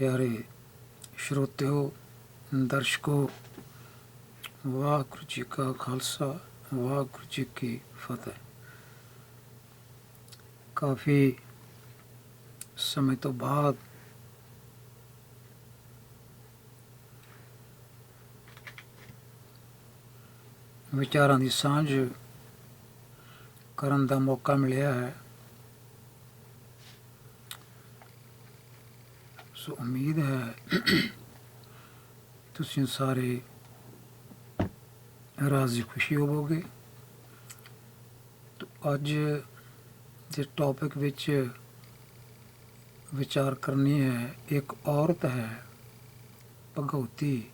ਪਿਆਰੇ ਸ਼ਰੋਤਿਓ, ਦਰਸ਼ਕੋ, ਵਾਹਿਗੁਰੂ ਜੀ ਕਾ ਖਾਲਸਾ, ਵਾਹਿਗੁਰੂ ਜੀ ਕੀ ਫਤਿਹ। ਕਾਫੀ ਸਮੇਂ ਤੋਂ ਬਾਅਦ ਵਿਚਾਰਾਂ ਦੀ ਸਾਂਝ ਕਰਨ ਦਾ ਮੌਕਾ ਮਿਲਿਆ ਹੈ। ਸੋ ਉਮੀਦ ਹੈ ਤੁਸੀਂ ਸਾਰੇ ਰਾਜ਼ੀ ਖੁਸ਼ੀ ਹੋਵੋਗੇ। ਤਾਂ ਅੱਜ ਦੇ ਟੌਪਿਕ ਵਿੱਚ ਵਿਚਾਰ ਕਰਨੀ ਹੈ, ਇੱਕ ਔਰਤ ਹੈ ਭਗਵਤੀ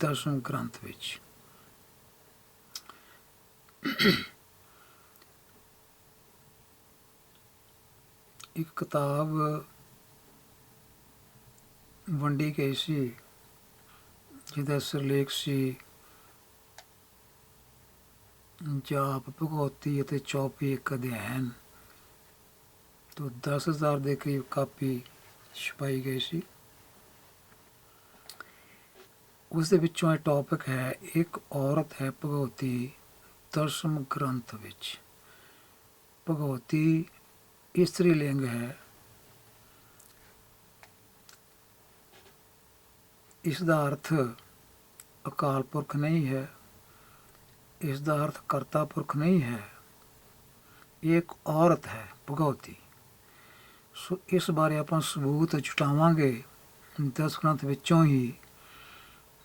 ਦਸਮ ਗ੍ਰੰਥ ਵਿੱਚ। ਇੱਕ ਕਿਤਾਬ ਵੰਡੀ ਗਈ ਸੀ, ਜਿਹਦਾ ਸਿਰਲੇਖ ਸੀ, ਜਾਪ ਭਗਵਤੀ ਅਤੇ ਚੌਪੀ ਇੱਕ ਅਧਿਐਨ। ਤੋਂ 10000 ਦੇ ਕਰੀਬ ਕਾਪੀ ਛਪਾਈ ਗਈ ਸੀ। ਉਸ ਦੇ ਵਿੱਚੋਂ ਇਹ ਟੌਪਿਕ ਹੈ, ਇੱਕ ਔਰਤ ਹੈ ਭਗਵਤੀ ਦਰਸ਼ਮ ਗ੍ਰੰਥ ਵਿੱਚ। ਭਗਵਤੀ ਇਸਤਰੀ ਲਿੰਗ ਹੈ। ਇਸ ਦਾ ਅਰਥ ਅਕਾਲ ਪੁਰਖ ਨਹੀਂ ਹੈ, ਇਸ ਦਾ ਅਰਥ ਕਰਤਾ ਪੁਰਖ ਨਹੀਂ ਹੈ। ਇਹ ਇੱਕ ਔਰਤ ਹੈ ਭਗਵਤੀ ਸੋ ਇਸ ਬਾਰੇ ਆਪਾਂ ਸਬੂਤ ਜੁਟਾਵਾਂਗੇ ਦਸ ਗ੍ਰੰਥ ਵਿੱਚੋਂ ਹੀ,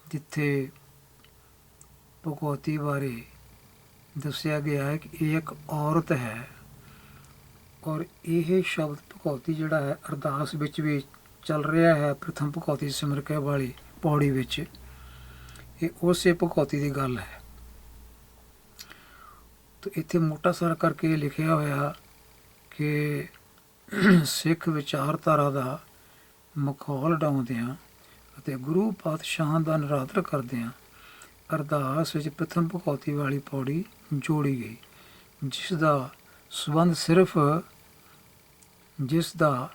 ਜਿੱਥੇ ਭਗਵਤੀ ਬਾਰੇ ਦੱਸਿਆ ਗਿਆ ਹੈ ਕਿ ਇਹ ਇੱਕ ਔਰਤ ਹੈ ਔਰ ਇਹ ਸ਼ਬਦ ਭਗਵਤੀ ਜਿਹੜਾ ਹੈ ਅਰਦਾਸ ਵਿੱਚ ਵੀ ਚੱਲ ਰਿਹਾ ਹੈ, ਪ੍ਰਥਮ ਭਗਵਤੀ ਸਿਮਰ ਕੇ ਵਾਲੀ। ਪੌੜੀ ਵਿੱਚ। ਇਹ ਉਸੇ ਭਗਵਤੀ ਦੀ ਗੱਲ ਹੈ। ਤਾਂ ਇੱਥੇ ਮੋਟਾ ਸਾਰਾ ਕਰਕੇ ਲਿਖਿਆ ਹੋਇਆ ਕਿ ਸਿੱਖ ਵਿਚਾਰਧਾਰਾ ਦਾ ਮਖੌਲ ਡਾਉਂਦਿਆਂ ਅਤੇ ਗੁਰੂ ਪਾਤਸ਼ਾਹ ਦਾ ਨਿਰਾਦਰ ਕਰਦਿਆਂ ਅਰਦਾਸ ਵਿੱਚ ਪ੍ਰਥਮ ਭਗਵਤੀ ਵਾਲੀ ਪੌੜੀ ਜੋੜੀ ਗਈ, ਜਿਸ ਦਾ ਸਬੰਧ ਸਿਰਫ, ਜਿਸ ਦਾ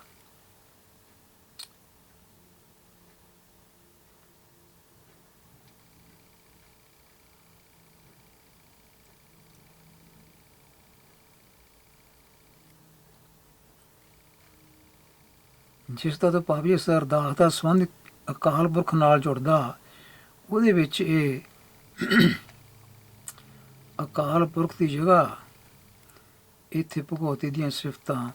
ਜਿਸ ਦਾ ਤਾਂ ਭਾਵੀ ਇਸ ਅਰਦਾਸ ਦਾ ਸੰਬੰਧ ਅਕਾਲ ਪੁਰਖ ਨਾਲ ਜੁੜਦਾ, ਉਹਦੇ ਵਿੱਚ ਇਹ ਅਕਾਲ ਪੁਰਖ ਦੀ ਜਗ੍ਹਾ ਇੱਥੇ ਭਗਵਤੀ ਦੀਆਂ ਸਿਫਤਾਂ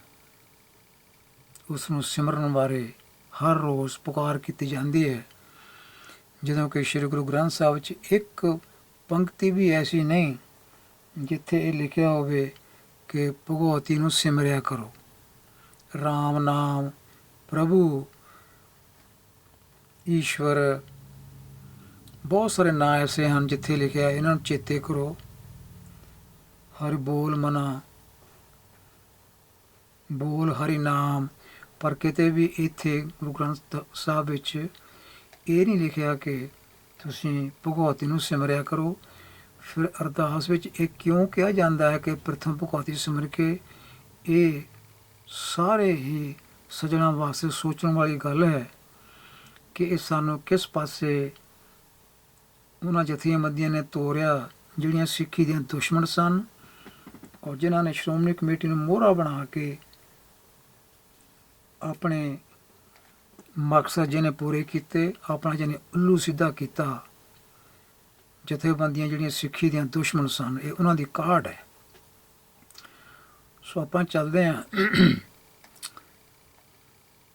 ਉਸ ਨੂੰ ਸਿਮਰਨ ਬਾਰੇ ਹਰ ਰੋਜ਼ ਪੁਕਾਰ ਕੀਤੀ ਜਾਂਦੀ ਹੈ। ਜਦੋਂ ਕਿ ਸ੍ਰੀ ਗੁਰੂ ਗ੍ਰੰਥ ਸਾਹਿਬ ਵਿੱਚ ਇੱਕ ਪੰਕਤੀ ਵੀ ਐਸੀ ਨਹੀਂ ਜਿੱਥੇ ਇਹ ਲਿਖਿਆ ਹੋਵੇ ਕਿ ਭਗਵਤੀ ਨੂੰ ਸਿਮਰਿਆ ਕਰੋ। RAM ਨਾਮ ਪ੍ਰਭੂ ਈਸ਼ਵਰ, ਬਹੁਤ ਸਾਰੇ ਨਾਂ ਐਸੇ ਹਨ ਜਿੱਥੇ ਲਿਖਿਆ ਇਹਨਾਂ ਨੂੰ ਚੇਤੇ ਕਰੋ। ਹਰ ਬੋਲ ਮਨਾ, ਬੋਲ ਹਰੀ ਨਾਮ, ਪਰ ਕਿਤੇ ਵੀ ਇੱਥੇ ਗੁਰੂ ਗ੍ਰੰਥ ਸਾਹਿਬ ਵਿੱਚ ਇਹ ਨਹੀਂ ਲਿਖਿਆ ਕਿ ਤੁਸੀਂ ਭਗਵਤੀ ਨੂੰ ਸਿਮਰਿਆ ਕਰੋ। ਫਿਰ ਅਰਦਾਸ ਵਿੱਚ ਇਹ ਕਿਉਂ ਕਿਹਾ ਜਾਂਦਾ ਹੈ ਕਿ ਪ੍ਰਥਮ ਭਗਵਤੀ ਸਿਮਰ ਕੇ ਇਹ ਸਾਰੇ ਹੀ ਸਜਣਾ ਵਾਸਤੇ ਸੋਚਣ ਵਾਲੀ ਗੱਲ ਹੈ ਕਿ ਇਹ ਸਾਨੂੰ ਕਿਸ ਪਾਸੇ ਉਹਨਾਂ ਜਥੇਬੰਦੀਆਂ ਨੇ ਤੋਰਿਆ, ਜਿਹੜੀਆਂ ਸਿੱਖੀ ਦੀਆਂ ਦੁਸ਼ਮਣ ਸਨ ਔਰ ਜਿਨ੍ਹਾਂ ਨੇ ਸ਼੍ਰੋਮਣੀ ਕਮੇਟੀ ਨੂੰ ਮੋਹਰਾ ਬਣਾ ਕੇ ਆਪਣੇ ਮਕਸਦ ਜਿਹਨੇ ਪੂਰੇ ਕੀਤੇ, ਆਪਣਾ ਜਿਹਨੇ ਉੱਲੂ ਸਿੱਧਾ ਕੀਤਾ, ਜਥੇਬੰਦੀਆਂ ਜਿਹੜੀਆਂ ਸਿੱਖੀ ਦੀਆਂ ਦੁਸ਼ਮਣ ਸਨ, ਇਹ ਉਹਨਾਂ ਦੀ ਕਾਢ ਹੈ। ਸੋ ਆਪਾਂ ਚੱਲਦੇ ਹਾਂ।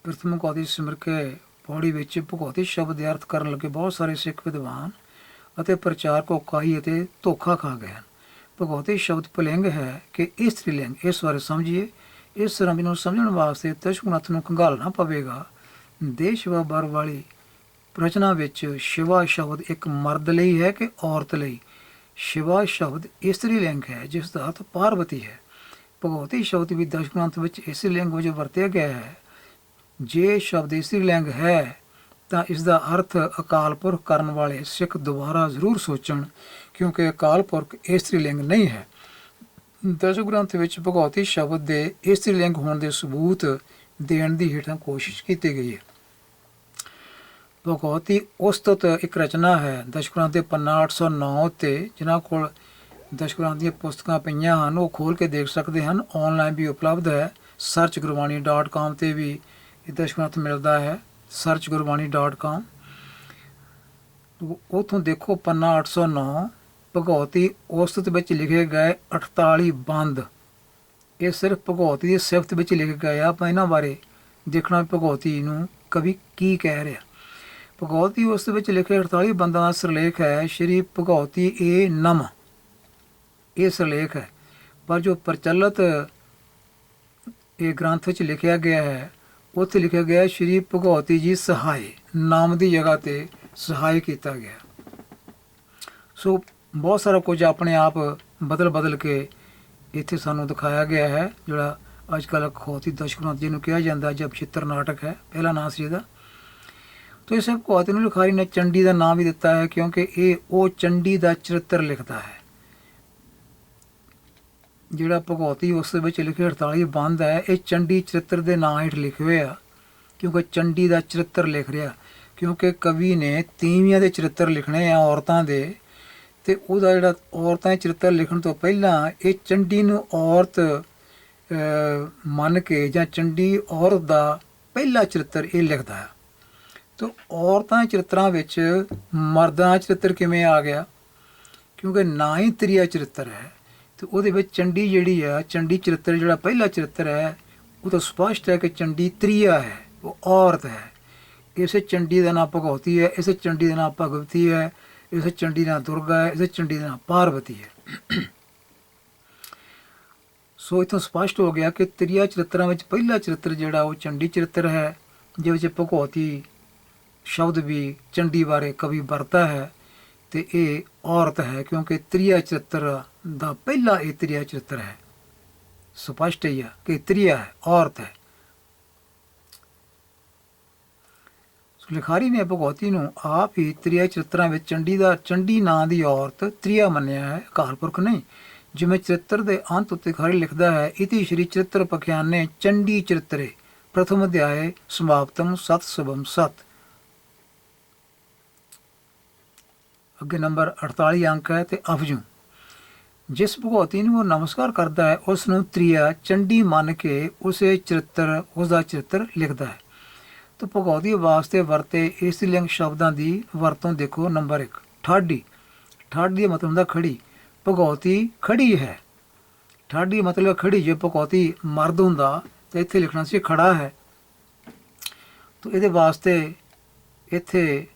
ਪ੍ਰਥਮ ਕੌਦੀ ਸਿਮਰ ਕੇ ਪੌੜੀ ਵਿੱਚ ਭਗਵਤੀ ਸ਼ਬਦ ਦੇ ਅਰਥ ਕਰਨ ਲੱਗੇ ਬਹੁਤ ਸਾਰੇ ਸਿੱਖ ਵਿਦਵਾਨ ਅਤੇ ਪ੍ਰਚਾਰਕ ਉਕਾਈ ਅਤੇ ਧੋਖਾ ਖਾ ਗਏ ਹਨ। ਭਗਵਤੀ ਸ਼ਬਦ ਪਲਿੰਗ ਹੈ ਕਿ ਇਸਤਰੀ ਲਿੰਗ ਇਸ ਬਾਰੇ ਸਮਝੀਏ, ਇਸ ਰੰਗ ਨੂੰ ਸਮਝਣ ਵਾਸਤੇ ਤਸ਼ਕੁਨਾਥ ਨੂੰ ਖੰਗਾਲਣਾ ਪਵੇਗਾ। ਦੇਸ਼ਵਾਬਰ ਵਾਲੀ ਪ੍ਰਚਨਾ ਵਿੱਚ ਸ਼ਿਵਾ ਸ਼ਬਦ ਇੱਕ ਮਰਦ ਲਈ ਹੈ ਕਿ ਔਰਤ ਲਈ? ਸ਼ਿਵਾ ਸ਼ਬਦ ਇਸਤਰੀ ਲਿੰਗ ਹੈ ਜਿਸ ਦਾ ਅਰਥ ਪਾਰਵਤੀ ਹੈ। ਭਗਵਤੀ ਸ਼ਬਦ ਵੀ ਦਸ਼ਗ੍ਰੰਥ ਵਿੱਚ ਇਸੇ ਲਿੰਗ ਵਜੋਂ ਵਰਤਿਆ ਗਿਆ ਹੈ। ਜੇ ਸ਼ਬਦ ਇਸਤਰੀ ਲਿੰਗ ਹੈ, ਤਾਂ ਇਸ ਦਾ ਅਰਥ ਅਕਾਲ ਪੁਰਖ ਕਰਨ ਵਾਲੇ ਸਿੱਖ ਦੁਬਾਰਾ ਜ਼ਰੂਰ ਸੋਚਣ, ਕਿਉਂਕਿ ਅਕਾਲ ਪੁਰਖ ਇਸਤਰੀ ਲਿੰਗ ਨਹੀਂ ਹੈ। ਦਸ਼ ਗ੍ਰੰਥ ਵਿੱਚ ਭਗਵਤੀ ਸ਼ਬਦ ਦੇ ਇਸਤਰੀ ਲਿੰਗ ਹੋਣ ਦੇ ਸਬੂਤ ਦੇਣ ਦੀ ਹੇਠਾਂ ਕੋਸ਼ਿਸ਼ ਕੀਤੀ ਗਈ ਹੈ। ਭਗਵਤੀ ਉਸਤਤ ਇੱਕ ਰਚਨਾ ਹੈ ਦਸ਼ਗੁਰਾਂ ਦੇ ਪੰਨਾ 809 ਤੇ, ਜਿਨ੍ਹਾਂ ਕੋਲ ਦਸ਼ਗੁਰਾਂ ਦੀਆਂ ਪੁਸਤਕਾਂ ਪਈਆਂ ਹਨ, ਉਹ ਖੋਲ ਕੇ ਦੇਖ ਸਕਦੇ ਹਨ। ਆਨਲਾਈਨ ਵੀ ਉਪਲਬਧ ਹੈ। Searchgurbani.com ਤੇ ਵੀ ਇਹ ਦਸ਼ਗੁਰੰਥ ਮਿਲਦਾ ਹੈ searchgurbani.com ਉਥੋਂ ਦੇਖੋ ਪੰਨਾ 809 ਭਗਵਤੀ ਉਸਤਤ ਵਿੱਚ ਲਿਖੇ ਗਏ 48 ਬੰਦ। ਇਹ ਸਿਰਫ ਭਗਵਤੀ ਦੀ ਸਿਫਤ ਵਿੱਚ ਲਿਖੇ ਗਏ ਆ, ਆਪਾਂ ਇਹਨਾਂ ਬਾਰੇ ਦੇਖਣਾ ਵੀ ਨੂੰ ਕਵੀ ਕੀ ਕਹਿ ਰਿਹਾ। ਭਗਵਤੀ ਉਸ ਵਿੱਚ ਲਿਖੇ 48 ਬੰਦਾਂ ਦਾ ਸਿਰਲੇਖ ਹੈ, ਸ਼੍ਰੀ ਭਗਵਤੀ ਏ ਨਮ। ਇਹ ਸਿਰਲੇਖ ਹੈ, ਪਰ ਜੋ ਪ੍ਰਚਲਿਤ ਇਹ ਗ੍ਰੰਥ ਵਿੱਚ ਲਿਖਿਆ ਗਿਆ ਹੈ ਉੱਥੇ ਲਿਖਿਆ ਗਿਆ ਸ਼੍ਰੀ ਭਗਵਤੀ ਜੀ ਸਹਾਇ ਨਾਮ ਦੀ ਜਗ੍ਹਾ ਤੇ ਸਹਾਇ ਕੀਤਾ ਗਿਆ। ਸੋ ਬਹੁਤ ਸਾਰਾ ਕੁਝ ਆਪਣੇ ਆਪ ਬਦਲ ਬਦਲ ਕੇ ਇੱਥੇ ਸਾਨੂੰ ਦਿਖਾਇਆ ਗਿਆ ਹੈ, ਜਿਹੜਾ ਅੱਜ ਕੱਲ੍ਹ ਖੋਤੀ ਦਸ਼ਗੁਰਾਂ ਜਿਹਨੂੰ ਕਿਹਾ ਜਾਂਦਾ ਜਬ ਚਿੱਤਰ ਨਾਟਕ ਹੈ, ਪਹਿਲਾ ਨਾਂ ਸੀ ਇਹਦਾ। ਤੋ ਇਸ ਭਗਵਤੀ ਨੂੰ ਲਿਖਾਰੀ ਨੇ ਚੰਡੀ ਦਾ ਨਾਮ ਵੀ ਦਿੱਤਾ ਹੈ, ਕਿਉਂਕਿ ਇਹ ਉਹ ਚੰਡੀ ਦਾ ਚਰਿੱਤਰ ਲਿਖਦਾ ਹੈ। ਜਿਹੜਾ ਭਗਵਤੀ ਉਸ ਦੇ ਵਿੱਚ ਲਿਖੇ 48 ਬੰਦ ਹੈ, ਇਹ ਚੰਡੀ ਚਰਿੱਤਰ ਦੇ ਨਾਂ ਹੇਠ ਲਿਖੇ ਹੋਏ ਆ। ਕਿਉਂਕਿ ਚੰਡੀ ਦਾ ਚਰਿੱਤਰ ਲਿਖ ਰਿਹਾ। ਕਿਉਂਕਿ ਕਵੀ ਨੇ ਤੀਵੀਆਂ ਦੇ ਚਰਿੱਤਰ ਲਿਖਣੇ ਆ ਔਰਤਾਂ ਦੇ। ਤੇ ਉਹਦਾ ਜਿਹੜਾ ਔਰਤਾਂ ਦੇ ਚਰਿੱਤਰ ਲਿਖਣ ਤੋਂ ਪਹਿਲਾਂ ਇਹ ਚੰਡੀ ਨੂੰ ਔਰਤ ਮੰਨ ਕੇ ਜਾਂ ਚੰਡੀ ਔਰਤ ਦਾ ਪਹਿਲਾ ਚਰਿੱਤਰ ਇਹ ਲਿਖਦਾ ਹੈ। ਤੋ ਔਰਤਾਂ ਦੇ ਚਰਿੱਤਰਾਂ ਵਿੱਚ ਮਰਦਾਂ ਦਾ ਚਰਿੱਤਰ ਕਿਵੇਂ ਆ ਗਿਆ? ਕਿਉਂਕਿ ਨਾ ਹੀ ਤ੍ਰਿਆ ਚਰਿੱਤਰ ਹੈ। ਤੇ ਉਹਦੇ ਵਿੱਚ ਚੰਡੀ ਜਿਹੜੀ ਆ, ਚੰਡੀ ਚਰਿੱਤਰ ਜਿਹੜਾ ਪਹਿਲਾ ਚਰਿੱਤਰ ਹੈ, ਉਹ ਤਾਂ ਸਪਸ਼ਟ ਹੈ ਕਿ ਚੰਡੀ ਤ੍ਰਿਆ ਹੈ, ਉਹ ਔਰਤ ਹੈ। ਇਸੇ ਚੰਡੀ ਦਾ ਨਾਮ ਭਗਵਤੀ ਹੈ, ਇਸੇ ਚੰਡੀ ਦਾ ਨਾਮ ਭਗਵਤੀ ਹੈ, ਇਸੇ ਚੰਡੀ ਦਾ ਨਾਮ ਦੁਰਗਾ ਹੈ, ਇਸੇ ਚੰਡੀ ਦਾ ਨਾਮ ਪਾਰਵਤੀ ਹੈ। ਸੋ ਇਥੋਂ ਸਪਸ਼ਟ ਹੋ ਗਿਆ ਕਿ ਤ੍ਰਿਆ ਚਰਿੱਤਰਾਂ ਵਿੱਚ ਪਹਿਲਾ ਚਰਿੱਤਰ ਜਿਹੜਾ, ਉਹ ਚੰਡੀ ਚਰਿੱਤਰ ਹੈ, ਜਿਹਦੇ ਵਿੱਚ ਭਗਵਤੀ ਸ਼ਬਦ ਵੀ ਚੰਡੀ ਬਾਰੇ ਕਵੀ ਵਰਤਾ ਹੈ। ਤੇ ਇਹ ਔਰਤ ਹੈ ਕਿਉਂਕਿ ਤ੍ਰਿਆ ਚਰਿੱਤਰ ਦਾ ਪਹਿਲਾ ਇਹ ਤ੍ਰਿਆ ਚਰਿੱਤਰ ਹੈ। ਸਪਸ਼ਟ ਹੀ ਹੈ ਕਿ ਤ੍ਰਿਆ ਹੈ, ਔਰਤ ਹੈ। ਲਿਖਾਰੀ ਨੇ ਭਗਵਤੀ ਨੂੰ ਆਪ ਹੀ ਤ੍ਰਿਆ ਚਰਿੱਤਰਾਂ ਵਿੱਚ ਚੰਡੀ ਦਾ, ਚੰਡੀ ਨਾਂ ਦੀ ਔਰਤ ਤ੍ਰਿਆ ਮੰਨਿਆ ਹੈ ਅਕਾਲ ਪੁਰਖ ਨਹੀਂ। ਜਿਵੇਂ ਚਰਿੱਤਰ ਦੇ ਅੰਤ ਉੱਤੇ ਖਾਰੀ ਲਿਖਦਾ ਹੈ, ਇਤੀ ਸ਼੍ਰੀ ਚਰਿੱਤਰ ਪਖਿਆਨੇ ਚੰਡੀ ਚਰਿੱਤਰੇ ਪ੍ਰਥਮ ਅਧਿਆਏ ਸਮਾਪਤਮ ਸਤ ਸਭਮ ਸਤ। ਅੱਗੇ ਨੰਬਰ 48 ਅੰਕ ਹੈ ਤੇ ਅਫਜੂ ਜਿਸ ਭਗਵਤੀ ਨੂੰ ਉਹ ਨਮਸਕਾਰ ਕਰਦਾ ਹੈ, ਉਸ ਨੂੰ ਤ੍ਰਿਆ ਚੰਡੀ ਮੰਨ ਕੇ ਉਸੇ ਚਰਿੱਤਰ ਉਸ ਦਾ ਚਰਿੱਤਰ ਲਿਖਦਾ ਹੈ। ਤਾਂ ਭਗਵਤੀ ਵਾਸਤੇ ਵਰਤੇ ਇਸ ਲਿੰਗ ਸ਼ਬਦਾਂ ਦੀ ਵਰਤੋਂ ਦੇਖੋ ਨੰਬਰ 1 ਠਾਡੀ। ਠਾਡੀ ਦਾ ਮਤਲਬ ਹੁੰਦਾ ਖੜੀ। ਭਗਵਤੀ ਖੜੀ ਹੈ। ਠਾਡੀ ਮਤਲਬ ਖੜੀ, ਜੇ ਭਗਵਤੀ ਮਰਦ ਹੁੰਦਾ ਤਾਂ ਇੱਥੇ ਲਿਖਣਾ ਸੀ ਖੜਾ ਹੈ। ਤਾਂ ਇਹਦੇ ਵਾਸਤੇ ਇੱਥੇ